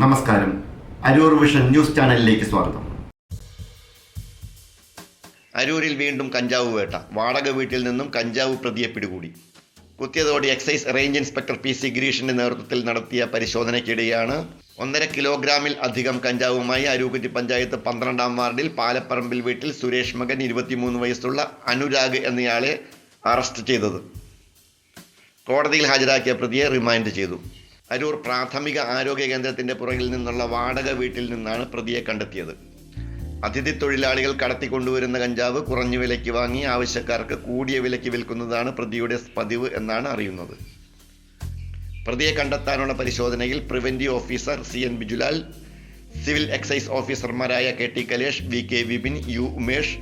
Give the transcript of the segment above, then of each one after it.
നമസ്കാരം. Aroor vision news ചാനലിലേക്ക് സ്വാഗതം. അരൂരിൽ വീണ്ടും കഞ്ചാവ് വേട്ട. വാടക വീട്ടിൽ നിന്നും കഞ്ചാവ് പ്രതിയെ പിടികൂടി. കുത്തിയതോടെ excise range inspector P C ഗിരീഷിന്റെ നേതൃത്വത്തിൽ നടത്തിയ പരിശോധനയ്ക്കിടെയാണ് ഒന്നര കിലോഗ്രാമിൽ അധികം കഞ്ചാവുമായി അരൂക്കുറ്റി പഞ്ചായത്ത് പന്ത്രണ്ടാം വാർഡിൽ പാലപ്പറമ്പിൽ വീട്ടിൽ സുരേഷ് മകൻ ഇരുപത്തിമൂന്ന് വയസ്സുള്ള അനുരാഗ് എന്നയാളെ അറസ്റ്റ് ചെയ്തത്. കോടതിയിൽ ഹാജരാക്കിയ പ്രതിയെ റിമാൻഡ് ചെയ്തു. അരൂർ പ്രാഥമിക ആരോഗ്യ കേന്ദ്രത്തിന്റെ പുറകിൽ നിന്നുള്ള വാടക വീട്ടിൽ നിന്നാണ് പ്രതിയെ കണ്ടെത്തിയത്. അതിഥി തൊഴിലാളികൾ കടത്തിക്കൊണ്ടുവരുന്ന കഞ്ചാവ് കുറഞ്ഞ വിലയ്ക്ക് വാങ്ങി ആവശ്യക്കാർക്ക് കൂടിയ വിലയ്ക്ക് വിൽക്കുന്നതാണ് പ്രതിയുടെ പതിവ് എന്നാണ് അറിയുന്നത്. പ്രതിയെ കണ്ടെത്താനുള്ള പരിശോധനയിൽ preventive officer C N Bijulal civil excise ഓഫീസർമാരായ K T Kalesh V K Vipin U Umesh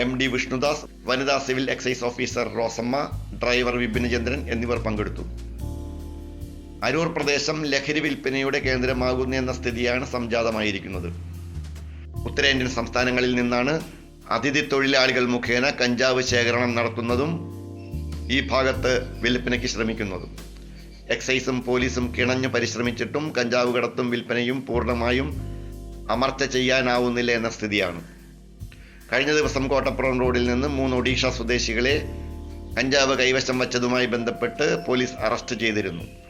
M D Vishnudas വനിതാ civil excise officer Rosamma driver Vipinachandran എന്നിവർ പങ്കെടുത്തു. അരൂർ പ്രദേശം ലഹരി വിൽപ്പനയുടെ കേന്ദ്രമാകുന്നു എന്ന സ്ഥിതിയാണ് സംജാതമായിരിക്കുന്നത്. ഉത്തരേന്ത്യൻ സംസ്ഥാനങ്ങളിൽ നിന്നാണ് അതിഥി തൊഴിലാളികൾ മുഖേന കഞ്ചാവ് ശേഖരണം നടത്തുന്നതും ഈ ഭാഗത്ത് വിൽപ്പനയ്ക്ക് ശ്രമിക്കുന്നതും. എക്സൈസും പോലീസും കിണഞ്ഞു പരിശ്രമിച്ചിട്ടും കഞ്ചാവ് കടത്തും വിൽപ്പനയും പൂർണമായും അമർച്ച ചെയ്യാനാവുന്നില്ല എന്ന സ്ഥിതിയാണ്. കഴിഞ്ഞ ദിവസം കോട്ടപ്പുറം റോഡിൽ നിന്ന് മൂന്ന് ഒഡീഷ സ്വദേശികളെ കഞ്ചാവ് കൈവശം വച്ചതുമായി ബന്ധപ്പെട്ട് പോലീസ് അറസ്റ്റ് ചെയ്തിരുന്നു.